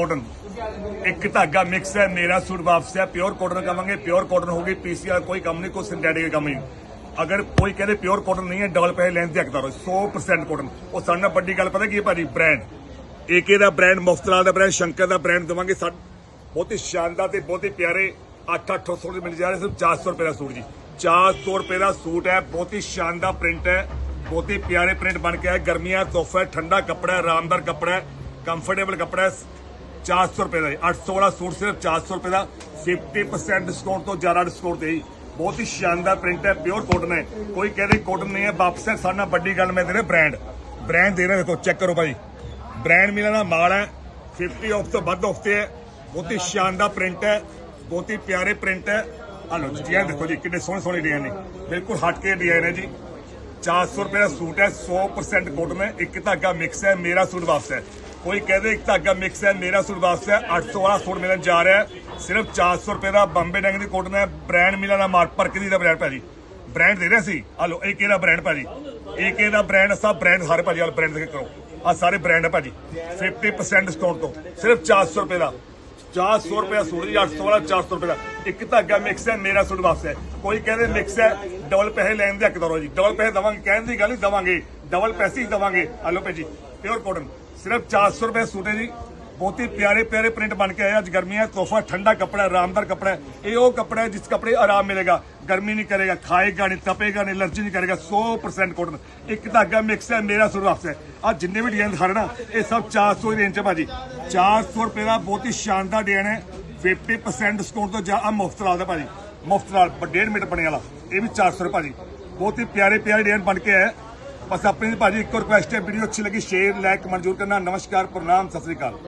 Cotton ਇੱਕ ਧਾਗਾ mix ਹੈ, ਮੇਰਾ ਸੂਟ ਵਾਪਸ ਹੈ ਪਿਓਰ ਕਾਟਨ ਕਵਾਂਗੇ ਪਿਓਰ ਕਾਟਨ ਹੋਗੀ ਪੀਸੀਆਰ ਕੋਈ ਕੰਮ ਨਹੀਂ, ਕੋਈ ਸਿੰਥੈਟਿਕ ਕੰਮ ਨਹੀਂ। ਅਗਰ ਕੋਈ ਕਹਿੰਦੇ ਪਿਓਰ ਕਾਟਨ ਨਹੀਂ ਹੈ ਡਬਲ ਪੈਸੇ ਲੈਣ ਦੀ ਹੱਕਦਾਰ ਹੋ 100% ਕਾਟਨ ਉਹ ਸਾਡੇ ਨਾਲ ਵੱਡੀ ਗੱਲ ਪਤਾ ਕੀ ਹੈ ਭਾਜੀ? ਬ੍ਰਾਂਡ ਏਕੇ ਦਾ ਬ੍ਰਾਂਡ ਮੁਫਤਲਾਲ ਦਾ ਬ੍ਰਾਂਡ ਸ਼ੰਕਰ ਦਾ ਬ੍ਰਾਂਡ ਦਵਾਂਗੇ, ਸਾ ਬਹੁਤ ਹੀ ਸ਼ਾਨਦਾਰ ਤੇ ਬਹੁਤ ਹੀ ਪਿਆਰੇ 8-800 ਦੇ ਮਿਲ ਜਾ ਰਹੇ ਸਿਰਫ 400 ਰੁਪਏ ਦਾ ਸੂਟ ਜੀ। 400 ਰੁਪਏ ਦਾ ਸੂਟ ਹੈ, ਬਹੁਤ ਹੀ ਸ਼ਾਨਦਾਰ ਪ੍ਰਿੰਟ ਹੈ, ਬਹੁਤ ਹੀ ਪਿਆਰੇ ਪ੍ਰਿੰਟ ਬਣ ਕੇ ਆਇਆ, ਗਰਮੀਆਂ ਤੋਹਫਾ ਠੰਡਾ ਕੱਪੜਾ ਆਰਾਮਦਾਰ ਕੱਪੜਾ ਕੰਫਰਟੇਬਲ ਕੱਪੜਾ 400 ਰੁਪਏ ਦਾ ਜੀ। 800 ਵਾਲਾ ਸੂਟ ਸਿਰਫ 400 ਰੁਪਏ ਦਾ। 50% ਡਿਸਕਾਊਂਟ ਤੋਂ ਜ਼ਿਆਦਾ ਡਿਸਕਾਊਂਟ ਤੇ ਜੀ। ਬਹੁਤ ਹੀ ਸ਼ਾਨਦਾਰ ਪ੍ਰਿੰਟ ਹੈ ਪਿਓਰ ਕੋਟਨ ਹੈ। ਕੋਈ ਕਹਿੰਦੇ ਕੋਟਨ ਨਹੀਂ ਹੈ, ਵਾਪਸ ਹੈ। ਸਾਡਾ ਵੱਡੀ ਗੱਲ ਮੈਂ ਦੇ ਰਿਹਾ ਬ੍ਰਾਂਡ ਬ੍ਰਾਂਡ ਦੇ ਰਿਹਾ ਦੇਖੋ ਚੈੱਕ ਕਰੋ ਭਾਈ ਬ੍ਰਾਂਡ ਮਿਲਾ ਦਾ ਮਾਲ ਹੈ। 50 ਆਫ ਤੋਂ ਵੱਧ ਆਫ ਤੇ ਹੈ। ਬਹੁਤ ਹੀ ਸ਼ਾਨਦਾਰ ਪ੍ਰਿੰਟ ਹੈ। ਬਹੁਤ ਹੀ ਪਿਆਰੇ ਪ੍ਰਿੰਟ ਹੈ। ਆ ਲਓ ਜੀ ਦੇਖੋ ਜੀ, ਕਿੰਨੇ ਸੋਹਣੇ ਸੋਹਣੇ ਡਿਜ਼ਾਈਨ ਨੇ। ਬਿਲਕੁਲ ਹਟ ਕੇ ਡਿਜ਼ਾਈਨ ਹੈ ਜੀ। 400 ਰੁਪਏ ਦਾ ਸੂਟ ਹੈ 100% ਕੋਟਨ ਹੈ। ਇੱਕ ਧਾਗਾ ਮਿਕਸ ਹੈ, ਮੇਰਾ ਸੂਟ ਵਾਪਸ ਹੈ। ਕੋਈ ਕਹਦੇ ਇੱਕ ਧਾਗਾ ਮਿਕਸ ਹੈ, ਮੇਰਾ ਸੂਟ ਵਾਪਸ ਹੈ 800 ਵਾਲਾ ਸੂਟ ਮਿਲਣ ਜਾ ਰਿਹਾ ਹੈ। ਸਿਰਫ 400 ਰੁਪਏ ਦਾ ਬੰਬੇ ਡੈਂਗ ਦੀ ਕੋਟਨ ਹੈ ਬ੍ਰਾਂਡ ਮਿਲਾ ਦਾ ਪਰਕਦੀ ਦਾ ਬ੍ਰਾਂਡ ਭਾਜੀ? ਬ੍ਰਾਂਡ ਦੇ ਰਿਹਾ ਸੀ? ਆ ਲਓ ਏਕੇ ਦਾ ਬ੍ਰਾਂਡ ਭਾਜੀ? ਏਕੇ ਦਾ ਬ੍ਰਾਂਡ? ਸਭ ਬ੍ਰਾਂਡ ਸਾਰੇ ਭਾਜੀ ਵਾਲ ਬ੍ਰਾਂਡ ਦੇ ਕਰੋ। ਆ ਸਾਰੇ ਬ੍ਰਾਂਡ ਹੈ ਭਾਜੀ। 50% ਡਿਸਕਾਊਂਟ ਤੋਂ। ਸਿਰਫ 400 ਰੁਪਏ ਦਾ। 400 ਰੁਪਏ ਦਾ ਸੂਟ ਜੀ 800 ਵਾਲਾ 400 ਰੁਪਏ ਦਾ। ਇੱਕ ਧਾਗਾ ਮਿਕਸ ਹੈ, ਮੇਰਾ ਸੂਟ ਵਾਪਸ ਹੈ। ਕੋਈ ਕਹਿੰਦੇ ਮਿਕਸ ਹੈ ਡਬਲ ਪੈਸੇ ਲੈਣ ਦੇ ਹੱਕਦਾਰ ਹੋ ਜੀ। ਡਬਲ ਪੈਸੇ ਦਵਾਂਗੇ, ਕਹਿਣ ਦੀ ਗੱਲ ਨਹੀਂ, ਦਵਾਂਗੇ। ਡਬਲ ਪੈਸੇ ਹੀ ਦਵਾਂਗੇ। ਹਲੋ ਭਾਜੀ ਪਿਓਰ ਕੋਟਨ ਸਿਰਫ 400 ਰੁਪਏ ਸੂਟ ਹੈ ਜੀ ਬਹੁਤ ਹੀ ਪਿਆਰੇ ਪਿਆਰੇ ਪ੍ਰਿੰਟ ਬਣ ਕੇ ਆਏ ਅੱਜ ਗਰਮੀਆਂ ਤੋਹਫਾ, ਠੰਡਾ ਕੱਪੜਾ, ਆਰਾਮਦਾਰ ਕੱਪੜਾ ਇਹ ਉਹ ਕੱਪੜਾ ਹੈ ਜਿਸ ਕੱਪੜੇ ਆਰਾਮ ਮਿਲੇਗਾ। ਗਰਮੀ ਨਹੀਂ ਕਰੇਗਾ, ਖਾਏਗਾ ਨਹੀਂ, ਤਪੇਗਾ ਨਹੀਂ ਐਲਰਜੀ ਨਹੀਂ ਕਰੇਗਾ। 100% ਕਾਟਨ ਇੱਕ ਧਾਗਾ ਮਿਕਸ ਹੈ, ਮੇਰਾ ਸੂਟ ਵਾਪਸ ਹੈ। ਆ ਜਿੰਨੇ ਵੀ ਡਿਜ਼ਾਈਨ ਦਿਖਾ ਰਹੇ ਨਾ, ਇਹ ਸਭ 400 ਦੀ ਰੇਂਜ 'ਚ ਭਾਜੀ। 400 ਰੁਪਏ ਦਾ ਬਹੁਤ ਹੀ ਸ਼ਾਨਦਾਰ ਡਿਜ਼ਾਈਨ ਹੈ। 50% ਡਿਸਕਾਊਂਟ ਤੋਂ ਜਾ ਆ ਮੁਫਤ ਲਾਲ ਦਾ ਭਾਜੀ। ਮੁਫਤ ਲਾਲ 1.5 ਮੀਟਰ ਬਣੇ ਵਾਲਾ। ਇਹ ਵੀ 400 ਰੁਪਏ ਭਾਜੀ। ਬਹੁਤ ਹੀ ਪਿਆਰੇ ਪਿਆਰੇ ਡਿਜ਼ਾਈਨ ਬਣ ਕੇ ਆਇਆ ਬਸ ਆਪਣੀ ਭਾਜੀ, ਇੱਕ ਰਿਕੁਐਸਟ ਹੈ ਵੀਡੀਓ ਅੱਛੀ ਲੱਗੀ ਸ਼ੇਅਰ ਲਾਈਕ ਮਨਜ਼ੂਰ ਕਰਨਾ। ਨਮਸਕਾਰ, ਪ੍ਰਣਾਮ, ਸਤਿ ਸ੍ਰੀ ਅਕਾਲ।